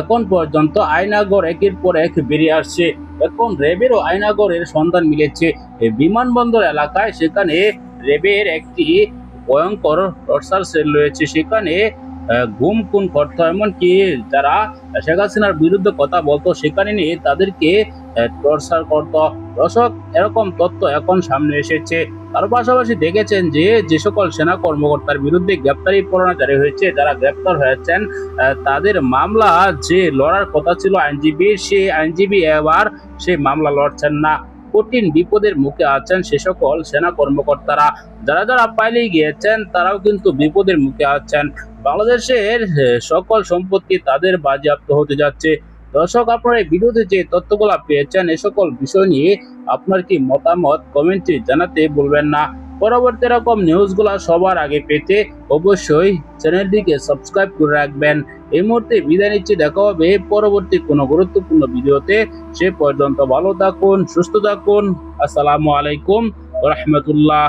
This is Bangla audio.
এখন পর্যন্ত আয়নাগর একের পর এক বেরিয়ে আসছে। এখন র্যাবেরও আয়নাগরের সন্ধান মিলেছে। বিমানবন্দর এলাকায় সেখানে রেবের একটি ভয়ঙ্কর রসার সেল রয়েছে। সেখানে গুম, খুন করতো এমনকি যারা শেখ হাসিনার বিরুদ্ধে কথা বলতো, সেখানে নিয়ে তাদেরকে টর্চার করতো। দর্শক, এরকম তথ্য এখন সামনে এসেছে। তার পাশাপাশি দেখেছেন যে যে সকল সেনা কর্মকর্তার বিরুদ্ধে গ্রেপ্তারি পরোয়ানা জারি হয়েছে, যারা গ্রেপ্তার হয়েছেন তাদের মামলা যে লড়ার কথা ছিল আইনজীবী সেই আইনজীবী এবার সেই মামলা লড়ছেন না। কঠিন বিপদের মুখে আছেন সে সকল সেনা কর্মকর্তারা। যারা যারা পাইলে গিয়েছেন, তারাও কিন্তু বিপদের মুখে আছেন। বাংলাদেশের সকল সম্পত্তি তাদের বাজেয়াপ্ত হতে যাচ্ছে। দর্শক, আপনারা এই ভিডিওতে যে তথ্যগুলো পেয়েছেন, এ সকল বিষয় নিয়ে আপনার কি মতামত কমেন্টে জানাতে বলবেন না। পরবর্তী রকম নিউজগুলো সবার আগে পেতে অবশ্যই চ্যানেলটিকে সাবস্ক্রাইব করে রাখবেন। এই মুহূর্তে বিদায় নিচ্ছি। দেখা হবে পরবর্তী কোনো গুরুত্বপূর্ণ ভিডিওতে। সে পর্যন্ত ভালো থাকুন, সুস্থ থাকুন। আসসালামু আলাইকুম রহমতুল্লাহ।